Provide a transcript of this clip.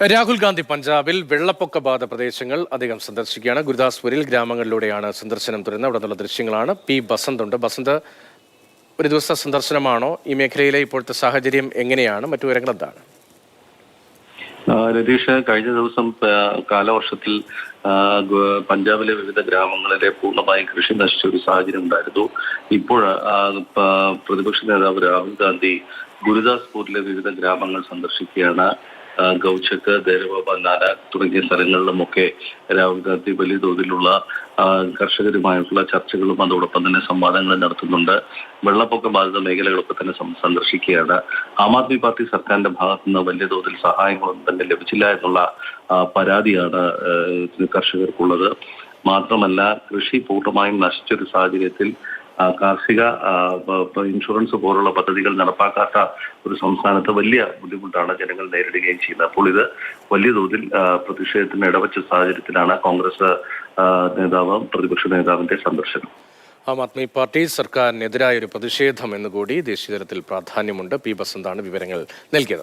രാഹുൽ ഗാന്ധി പഞ്ചാബിൽ വെള്ളപ്പൊക്ക ബാധ പ്രദേശങ്ങൾ അദ്ദേഹം സന്ദർശിക്കുകയാണ്. ഗുരുദാസ്പൂരിൽ ഗ്രാമങ്ങളിലൂടെയാണ് സന്ദർശനം തുടരുന്നത്. അവിടെ നിന്നുള്ള ദൃശ്യങ്ങളാണ്. പി. ബസന്ത് ഉണ്ട്. ബസന്ത് ഒരു ദിവസ സന്ദർശനമാണോ? ഈ മേഖലയിലെ ഇപ്പോഴത്തെ സാഹചര്യം എങ്ങനെയാണ്? മറ്റു വിവരങ്ങൾ എന്താണ്? രതീഷ് കഴിഞ്ഞ ദിവസം കാലവർഷത്തിൽ പഞ്ചാബിലെ വിവിധ ഗ്രാമങ്ങളിലെ പൂർണമായും കൃഷി നശിച്ച ഒരു സാഹചര്യം ഉണ്ടായിരുന്നു. ഇപ്പോൾ പ്രതിപക്ഷ നേതാവ് രാഹുൽ ഗാന്ധി ഗുരുദാസ്പൂരിലെ വിവിധ ഗ്രാമങ്ങൾ സന്ദർശിക്കുകയാണ്. ഗൗച്ചക്ക് ദേരബാബ നാല തുടങ്ങിയ സ്ഥലങ്ങളിലുമൊക്കെ രാഹുൽ ഗാന്ധി വലിയ തോതിലുള്ള കർഷകരുമായിട്ടുള്ള ചർച്ചകളും അതോടൊപ്പം തന്നെ സംവാദങ്ങളും നടത്തുന്നുണ്ട്. വെള്ളപ്പൊക്ക ബാധിത മേഖലകളൊക്കെ തന്നെ സന്ദർശിക്കുകയാണ്. ആം ആദ്മി പാർട്ടി സർക്കാരിന്റെ ഭാഗത്തു നിന്ന് വലിയ തോതിൽ സഹായങ്ങളൊന്നും തന്നെ ലഭിച്ചില്ല എന്നുള്ള പരാതിയാണ് കർഷകർക്കുള്ളത്. മാത്രമല്ല കൃഷി പൂർണമായും നശിച്ചൊരു സാഹചര്യത്തിൽ കാർഷിക ഇൻഷുറൻസ് പോലുള്ള പദ്ധതികൾ നടപ്പാക്കാത്ത ഒരു സംസ്ഥാനത്ത് വലിയ ബുദ്ധിമുട്ടാണ് ജനങ്ങൾ നേരിടുകയും ചെയ്യുന്നത്. അപ്പോൾ ഇത് വലിയ തോതിൽ പ്രതിഷേധത്തിന് ഇടവച്ച സാഹചര്യത്തിലാണ് കോൺഗ്രസ് നേതാവ് പ്രതിപക്ഷ നേതാവിന്റെ സന്ദർശനം. ആം ആദ്മി പാർട്ടി സർക്കാരിനെതിരായ ഒരു പ്രതിഷേധം എന്നുകൂടി ദേശീയതലത്തിൽ പ്രാധാന്യമുണ്ട്. പി. ബസന്താണ് വിവരങ്ങൾ നൽകിയത്.